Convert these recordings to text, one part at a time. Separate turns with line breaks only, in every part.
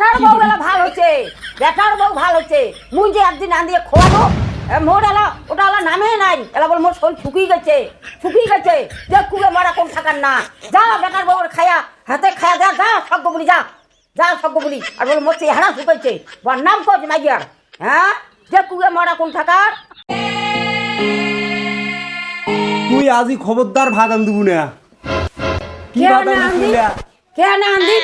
Better বউ এলা ভালো হচ্ছে বেটার বউ ভালো হচ্ছে। মুই যে একদিন আন্দিয়ে খোয়ানো এ, মোর এলা ওটা এলা নামে নাই। এলা বল মোর শরীর শুকিয়ে গেছে শুকিয়ে গেছে। যে কুবে মারা কোন থাকার না। যা বেটার বউর খায়া হাতে খায়া যা যা সজ্ঞ বলি যা। যা সব বলি। আর বল মোর চেহারা শুকাইছে। বর নাম কজ মাইয়ার হ্যাঁ? যে কুবে মারা কোন থাকার
তুই আজি খবরদার ভাত আন দিবু না কি ভাত
না
আনদিস
কে না আনদি?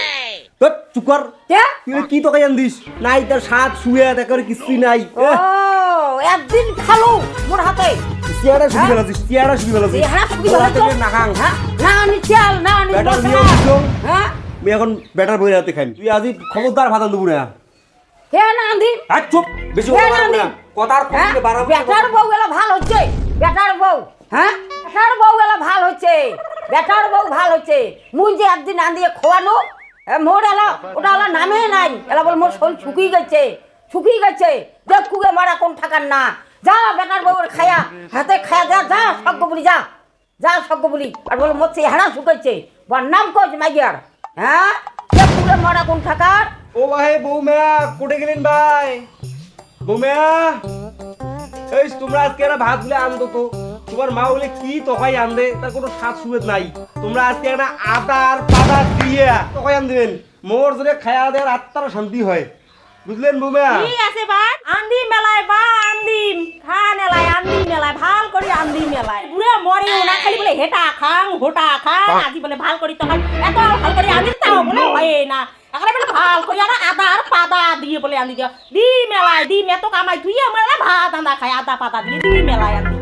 চুপ
কে?
তুই কি তোকে নাই তার সাত শুয়ে দেখার কিছুই নাই।
একদিন খালো মোর হাতে।
চেয়ারা
হ্যাঁ?
ফেলাছিস চেয়ারা ফেলাছিস।
হ্যাঁ? না চাল মশলা। হ্যাঁ?
আমি এখন বেটার বই রাতে খাই তুই আজই খবরদার ভাত দিবু না
আনদি
আর চুপ। বেশি কথা
না
বাড়াবো
আনদি
না। কথার? কথা বাড়াবো না।
বেটার বউ এলা ভালো হচ্ছে। বেটার বউ হ্যাঁ? বউ এলা ভালো হচ্ছে। বউ ভালো হচ্ছে। মুই যে একদিন আন্দিয়ে খোয়ানো এ, মোর এলা ওটা এলা নামে নাই। এলা বল মোর শরীর শুকিয়ে গেছে শুকিয়ে গেছে। যে কুগে মারা কোন থাকার না। যা বেটার বউর খায়া হাতে খায়া যা যা সজ্ঞ বলি যা। যা সজ্ঞ বলি। আর বল মোর চেহারা শুকাইছে। বর নাম কজ মাইয়ার হ্যাঁ? যে কুগে মারা কোন থাকার
ও ভাই বৌমা কোটে গেলেন ভাই। বৌমা এই তোমরা আজকে ভাত গুলে আনতো তো। তোমার মা বলে কি তকাই আনবে? তার কোনো স্বাদ সুবেদ নাই। তোমরা আজকে একটা আদা আর পাতা দিয়ে তকাই আন দিবেন। মোর যদি খায়া দেওয়ার আত্মার শান্তি হয়। বুঝলেন বৌমা?
ঠিক আছে বা আন্দি মেলায় বা আন্দিম। খান এলাই আন্দি মেলায় ভালো করে আন্দি মেলায়। বুড়ে মরেও না খালি বলে হেটা খাং হোটা খাং। আজি বলে ভালো করি তখন এত ভালো করে আন্দি তাও বলে হয় না। এখানে বলে ভালো করি আর আদা আর পাদা দিয়ে বলে আন্দি দি মেলায় দি এত কামাই। তুই আমার ভাত আন্দা খাই আদা পাতা দিয়ে দি মেলায় আন্দি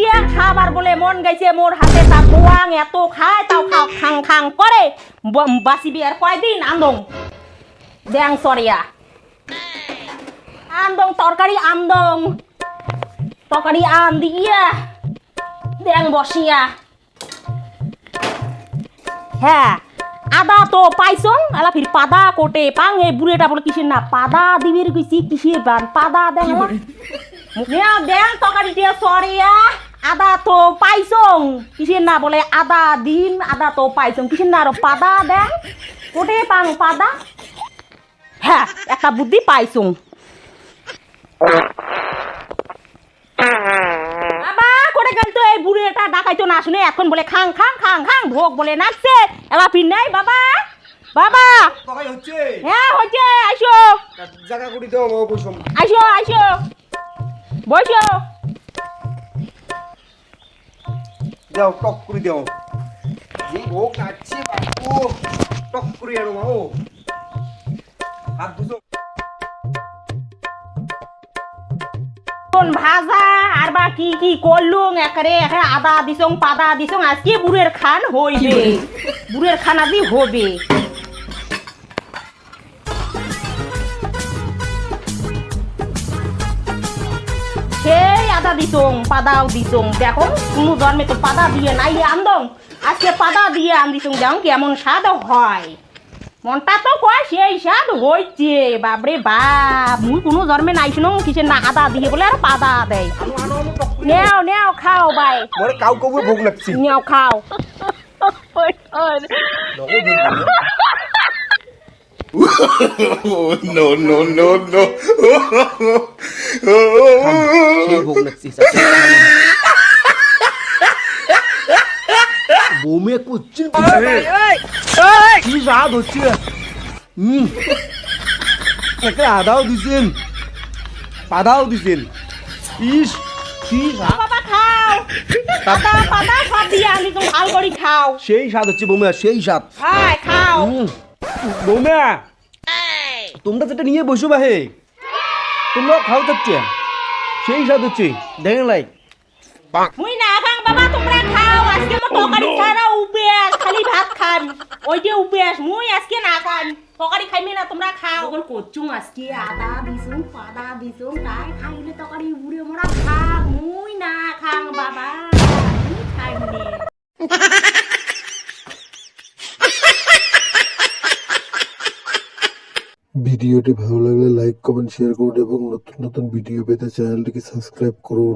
টিয়া খাবার বলে মন গাইছে মোর হাতে তা বোয়াং এত খায় তাও খাও খাং খাং করে বাসিবি আর কয়দিন আন্দং। ব্যাং সরিয়া আন্দং তরকারি আন্দং। তরকারি আন দিয়া দেং বসিয়া হ্যাঁ আদা তো পাইছং আলা ফির পাদা কোটে পাং এই বুড়েটা বলে কিসের না পাদা দিবির কইছি কিসের বান পাদা দেং। নেয়া দেং তরকারি দিয়ে সরিয়া আদা তো পাইছং। কিসের না বলে আদা দিন আদা তো পাইছং। কিসের না আরও পাদা দেং কোটে পাং পাদা? হ্যাঁ একটা বুদ্ধি পাইছং। বাবা করে গেল তো এই বুড়িটা ডাকাইতো না শুনে এখন বলে খাং খাং খাং খাং ভোগ বলে নাচছে। ফির নাই বাবা। বাবা। হ্যাঁ হচ্ছে আইসো।
জায়গা করে দাও আমার
আইসো আইসো। বসো।
যাও টক করে দাও। যে ও বাপু টক করে আনো মা ও হাত বুঝো
ভাজা আর বা কি কি করলুম? একারে একারে আদা দিছং পাদা দিছং আজকে বুড়ের খান হইবে। বুড়ের খান আজই হবে সেই আদা দিছং পাদাও দিছং দেখো কোনো জন্মে তো পাদা দিয়ে নাই আন্দং। আজকে পাদা দিয়ে আন দিছং যেমন কেমন স্বাদ হয়। মনটা তো কয় সেই স্বাদ হইছে বাবরে বাপ। মুই কোনো জন্মে নাই শুনো কিছু না আদা দিয়ে বলে আর পাদা দেয়। নেও নেও খাও বাই
মরে কাউ কাউ ভোগ লাগছে।
নেও খাও।
no, no, no, no.
সেই ভোগ লাগছে বৌমে করছেন কি স্বাদ হচ্ছে হুম একটা আদাও দিছেন পাদাও দিছেন ইস কি স্বাদ
বাবা খাও
সেই স্বাদ হচ্ছে বৌমা সেই স্বাদ
খাই খাও
হুম। বৌমা তোমরা যেটা নিয়ে বসো বাহে তোমরা খাও হচ্ছে সেই স্বাদ হচ্ছে দেখেন লাই
মুই না খাং বাবা তোমরা খাও। আজকে আমার তরকারি ছাড়া উপেস খালি ভাত খান ওই যে মুই আজকে না খান তরকারি খাইমি না তোমরা খাও। করছুম আজকে আদা দিছুম পাদা দিছুম তাই খাইলে তরকারি উড়ে মোরা খা মুই না খাং বাবা মুই খাইনি
ভিডিওটি ভালো লাগলে লাইক কমেন্ট শেয়ার করুন এবং নতুন নতুন ভিডিও পেতে চ্যানেলটিকে সাবস্ক্রাইব করুন।